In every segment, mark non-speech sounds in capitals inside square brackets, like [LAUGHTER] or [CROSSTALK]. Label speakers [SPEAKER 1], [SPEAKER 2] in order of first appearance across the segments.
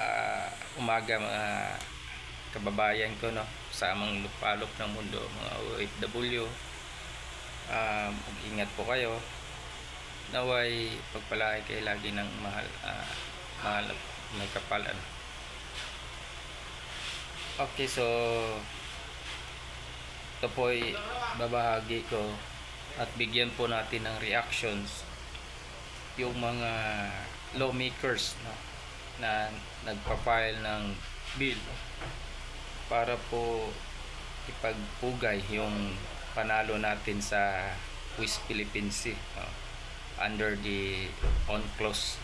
[SPEAKER 1] ah, umaga mga kababayan ko no? Sa amang lupalop ng mundo mga OFW um, mag-ingat po kayo. Naway pagpalahay kayo lagi ng mahal ah, mahal may kapal ano? Okay so ito po ay babahagi ko at bigyan po natin ng reactions yung mga lawmakers no, na nagpa-file ng bill para po ipagpugay yung panalo natin sa West Philippine Sea no, under the UNCLOS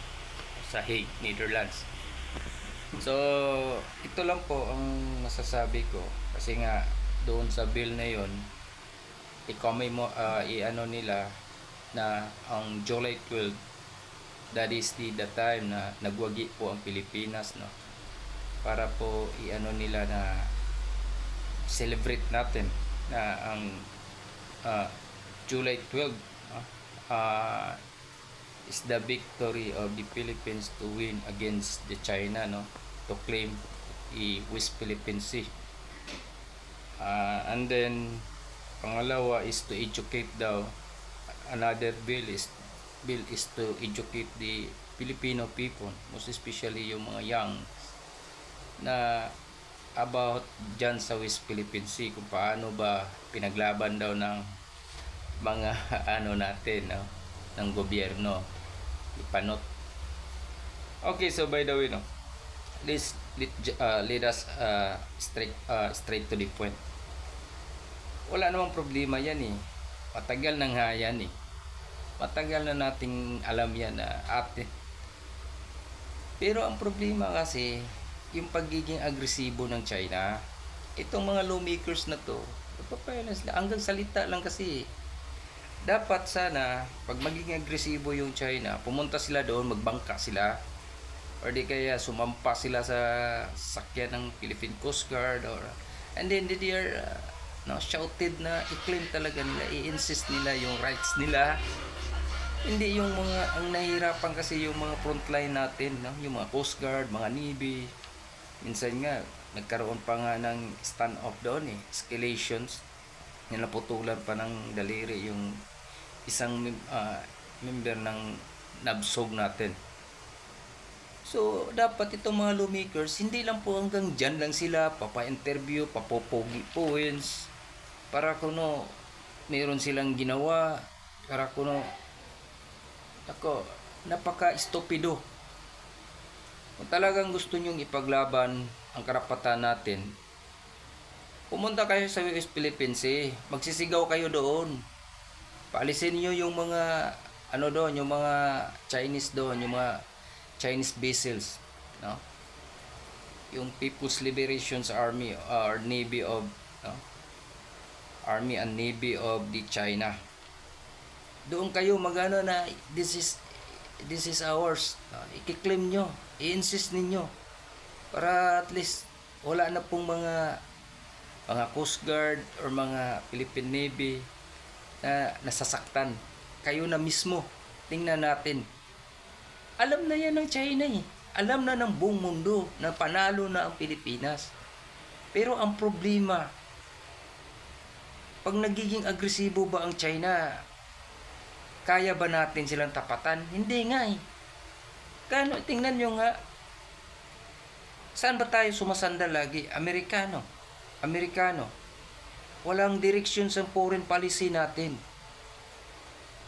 [SPEAKER 1] sa Hague, Netherlands. So, ito lang po ang masasabi ko kasi nga doon sa bill na yon i-comment mo ah, i-ano nila na ang July 12 that is the, the time na nagwagi po ang Pilipinas no? Para po i-ano nila na celebrate natin na ang ah, July 12 no? ah, is the victory of the Philippines to win against the China no? To claim the West Philippine Sea. Ah, and then pangalawa is to educate daw another bill is bill is to educate the Filipino people most especially yung mga young na about dyan sa West Philippine Sea kung paano ba pinaglaban daw ng mga [LAUGHS] ano natin no, ng gobyerno. Ipanot. Okay so by the way no let's let, uh, let us uh, straight uh, straight to the point. Wala namang problema yan eh. Matagal na nga yan eh matagal na nating alam yan na ate. Pero ang problema kasi yung pagiging agresibo ng China itong mga lawmakers na to napapayalan sila hanggang salita lang kasi dapat sana pag magiging agresibo yung China pumunta sila doon magbangka sila. Or di kaya sumampa sila sa sakyan ng Philippine Coast Guard or and then they are uh, no, shouted na i-claim talaga nila i-insist nila yung rights nila hindi yung mga ang nahihirapan kasi yung mga frontline natin no? yung mga Coast Guard, mga Navy. Minsan nga nagkaroon pa nga ng stand off doon eh. Escalations. Nilaputulan pa ng daliri yung isang ah, member ng nabsog natin. So, dapat itong mga lawmakers, hindi lang po hanggang dyan lang sila, papa-interview, papopogi points, para kuno meron silang ginawa, para kuno, ako, napaka-estupido. Kung talagang gusto nyong ipaglaban ang karapatan natin, pumunta kayo sa West Philippines eh, magsisigaw kayo doon. Paalisin nyo yung mga, ano doon, yung mga Chinese doon, yung mga Chinese vessels, no? Yung People's Liberations Army or Navy of no? Army and Navy of the China. Doon kayo magano na this is this is ours. No? Ikiklaim nyo, i-insist ninyo para at least wala na pong mga mga Coast Guard or mga Philippine Navy na nasasaktan. Kayo na mismo. Tingnan natin alam na yan ng China eh. Alam na ng buong mundo na panalo na ang Pilipinas. Pero ang problema, pag nagiging agresibo ba ang China, kaya ba natin silang tapatan? Hindi nga eh. Kano, tingnan nyo nga, saan ba tayo sumasanda lagi? Amerikano. Amerikano. Walang direksyon sa foreign policy natin.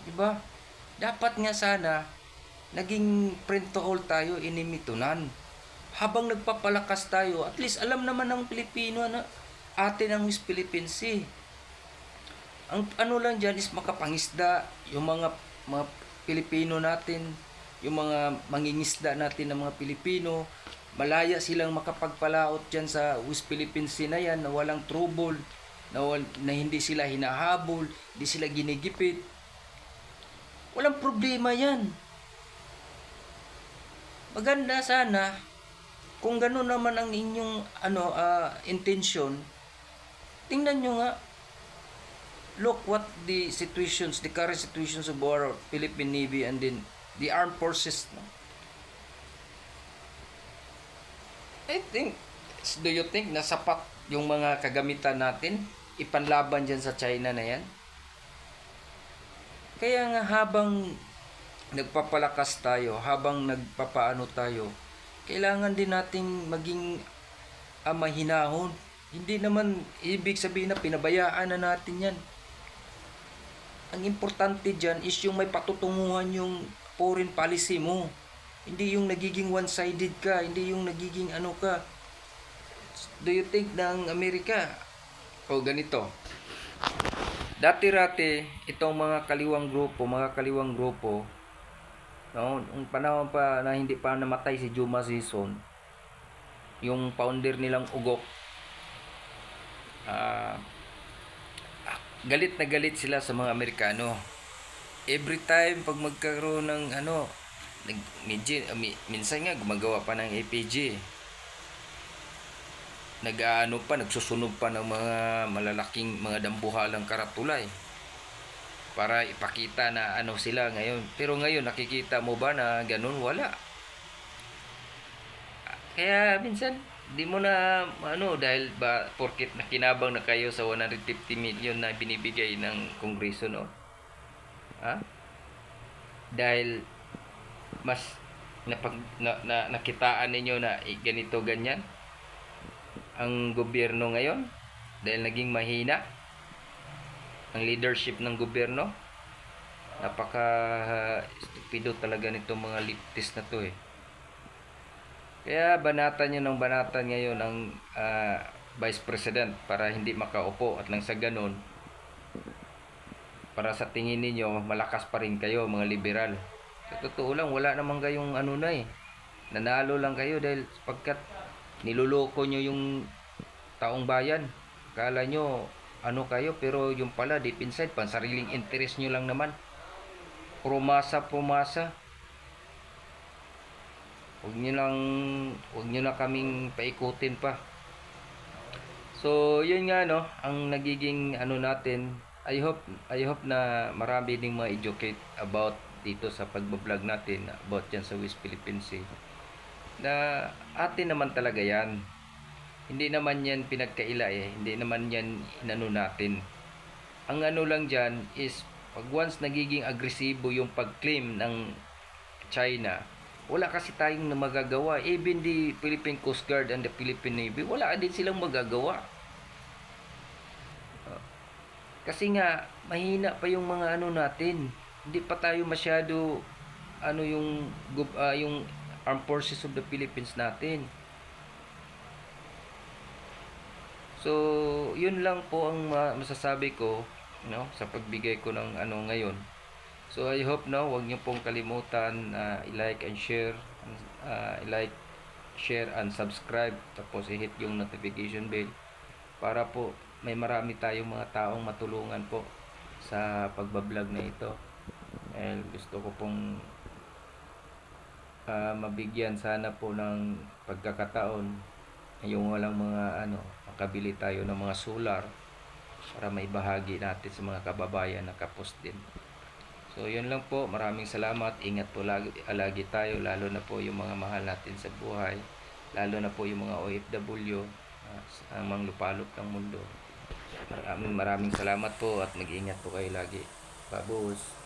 [SPEAKER 1] Diba? Dapat nga sana, naging friend to all tayo, inimitunan. Habang nagpapalakas tayo, at least alam naman ng Pilipino na atin ang West Philippine Sea. Ang ano lang dyan is makapangisda, yung mga mga Pilipino natin, yung mga mangingisda natin ng mga Pilipino, malaya silang makapagpalaot dyan sa West Philippine Sea na yan, na walang trouble, na, na hindi sila hinahabol, hindi sila ginigipit. Walang problema yan. Maganda sana kung gano'n naman ang inyong ano ah, intention. Tingnan nyo nga look what the situations, the current situations of our Philippine Navy and then the armed forces. No? I think, do you think na sapat yung mga kagamitan natin ipanlaban dyan sa China na yan? Kaya nga habang nagpapalakas tayo, habang nagpapaano tayo, kailangan din nating maging ah, mahinahon. Hindi naman ibig sabihin na pinabayaan na natin yan. Ang importante dyan is yung may patutunguhan yung foreign policy mo. Hindi yung nagiging one-sided ka, hindi yung nagiging ano ka. Do you think ng Amerika? O ganito. Dati-rati, itong mga kaliwang grupo, mga kaliwang grupo, no, nung panahon pa na hindi pa namatay si Juma Sison, yung founder nilang Ugok, ah, ah, galit na galit sila sa mga Amerikano. Every time pag magkaroon ng ano, nag, medyo, ah, mi- minsan nga gumagawa pa ng APG. Nag-ano pa, nagsusunog pa ng mga malalaking mga dambuhalang karatulay para ipakita na ano sila ngayon. Pero ngayon nakikita mo ba na ganun? Wala. Kaya minsan di mo na ano dahil ba porket nakinabang na kayo sa 150 million na binibigay ng kongreso no. Ha? Dahil mas napag, na, na, nakitaan ninyo na eh, ganito ganyan ang gobyerno ngayon dahil naging mahina ang leadership ng gobyerno napaka stupido talaga nitong mga leftist na to eh kaya banatan nyo ng banatan ngayon ang ah, vice president para hindi makaupo at nang sa ganon para sa tingin ninyo malakas pa rin kayo mga liberal. Sa totoo lang wala namang kayong ano na eh. Nanalo lang kayo dahil pagkat niloloko nyo yung taong bayan. Kala nyo ano kayo pero yung pala deep inside pan sariling interest nyo lang naman. Promasa promasa Huwag nyo lang, huwag nyo na kaming paikutin pa. So, yun nga no, ang nagiging ano natin, I hope, I hope na marami ding ma-educate about dito sa pagbablog natin about yan sa West Philippine Sea. Na atin naman talaga yan. Hindi naman yan pinagkaila eh. Hindi naman yan inano natin. Ang ano lang dyan is pag once nagiging agresibo yung pag-claim ng China, wala kasi tayong na magagawa. Even the Philippine Coast Guard and the Philippine Navy, wala din silang magagawa. Uh, Kasi nga, mahina pa yung mga ano natin. Hindi pa tayo masyado ano yung ah, yung Armed Forces of the Philippines natin. So, yun lang po ang ma- masasabi ko no sa pagbigay ko ng ano ngayon. So I hope no, wag niyo pong kalimutan na i-like and share, uh, i-like, share and subscribe tapos i-hit yung notification bell para po may marami tayong mga taong matulungan po sa pagbablog na ito. And gusto ko pong ah, mabigyan sana po ng pagkakataon yung walang mga ano, makabili tayo ng mga solar para maibahagi natin sa mga kababayan na kapos din. So, yun lang po. Maraming salamat. Ingat po lagi, lagi tayo, lalo na po yung mga mahal natin sa buhay. Lalo na po yung mga OFW, uh, ang mga lupalop ng mundo. Maraming maraming salamat po at mag-ingat po kayo lagi. Babos.